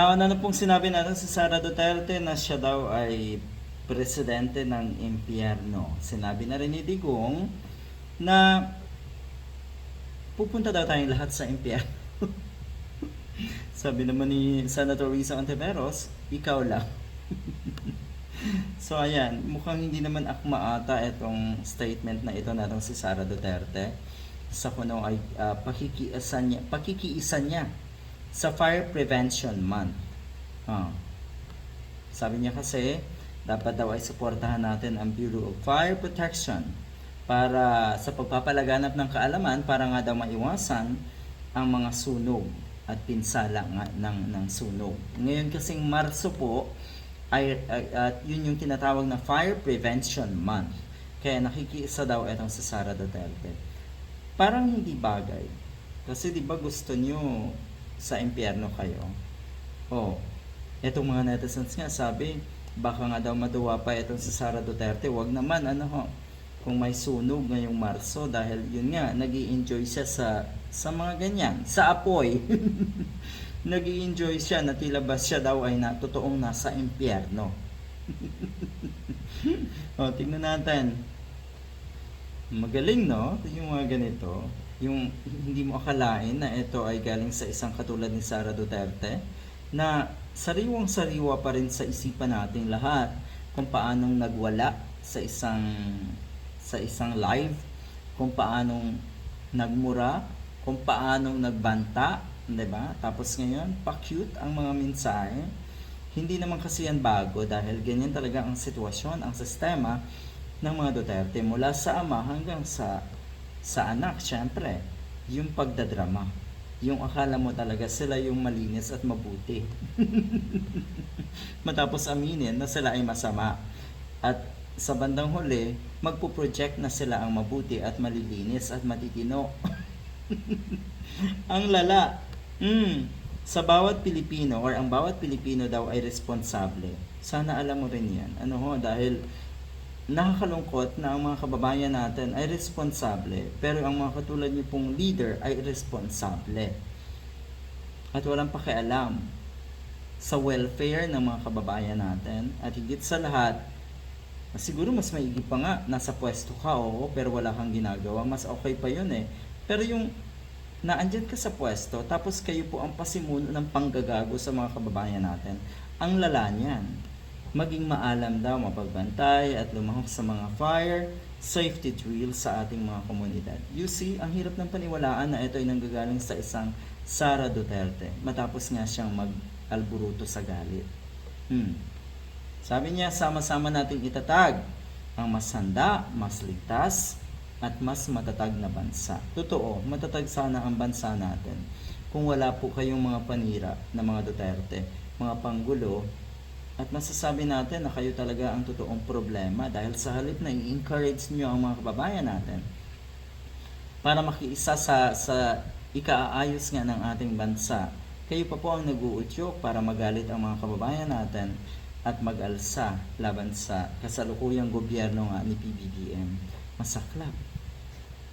Nauna na pong sinabi natin si Sara Duterte na siya daw ay presidente ng impyerno. Sinabi na rin ni Digong na pupunta daw tayong lahat sa impyerno. Sabi naman ni Senator Risa Ontiveros, ikaw lang. so ayan, mukhang hindi naman akma ata itong statement na ito natong si Sara Duterte sa kuno ay ah, pakikiisa niya, pakikiisa niya sa Fire Prevention Month. Ah. Sabi niya kasi, dapat daw ay suportahan natin ang Bureau of Fire Protection para sa pagpapalaganap ng kaalaman para nga daw maiwasan ang mga sunog at pinsala nga ng, ng sunog. Ngayon kasing Marso po, ay, ay- at yun yung tinatawag na Fire Prevention Month. Kaya nakikiisa daw itong si Sara Duterte. Parang hindi bagay. Kasi di ba gusto nyo sa impyerno kayo? Oh, etong mga netizens nga sabi, baka nga daw maduwa pa itong si Sara Duterte. Wag naman, ano ho, kung may sunog ngayong Marso dahil yun nga, nag enjoy siya sa sa mga ganyan, sa apoy. nag enjoy siya na tila ba siya daw ay na, totoong nasa impyerno. o, tingnan natin. Magaling, no? Yung mga ganito. Yung hindi mo akalain na ito ay galing sa isang katulad ni Sara Duterte na sariwang-sariwa pa rin sa isipan nating lahat kung paanong nagwala sa isang sa isang live, kung paanong nagmura, kung paanong nagbanta, 'di ba? Tapos ngayon, pa-cute ang mga mensahe. Hindi naman kasi yan bago dahil ganyan talaga ang sitwasyon, ang sistema ng mga Duterte mula sa ama hanggang sa sa anak, syempre, yung pagdadrama. Yung akala mo talaga sila yung malinis at mabuti. Matapos aminin na sila ay masama. At sa bandang huli, magpo-project na sila ang mabuti at malilinis at matitino. ang lala. Mm, sa bawat Pilipino or ang bawat Pilipino daw ay responsable. Sana alam mo rin yan. Ano ho, dahil nakakalungkot na ang mga kababayan natin ay responsable, pero ang mga katulad niyo pong leader ay responsable. At walang pakialam sa welfare ng mga kababayan natin at higit sa lahat, siguro mas maigi pa nga, nasa pwesto ka, oo, pero wala kang ginagawa, mas okay pa yun eh. Pero yung naandyan ka sa pwesto, tapos kayo po ang pasimuno ng panggagago sa mga kababayan natin, ang lala niyan maging maalam daw mapagbantay at lumahok sa mga fire safety drill sa ating mga komunidad. You see, ang hirap ng paniwalaan na ito ay nanggagaling sa isang Sara Duterte matapos nga siyang mag-alburuto sa galit. Hmm. Sabi niya, sama-sama nating itatag ang mas handa, mas ligtas, at mas matatag na bansa. Totoo, matatag sana ang bansa natin kung wala po kayong mga panira na mga Duterte, mga panggulo, at masasabi natin na kayo talaga ang totoong problema dahil sa halip na i-encourage nyo ang mga kababayan natin para makiisa sa, sa ikaayos nga ng ating bansa. Kayo pa po ang nag-uutyok para magalit ang mga kababayan natin at mag-alsa laban sa kasalukuyang gobyerno nga ni PBBM. Masaklap.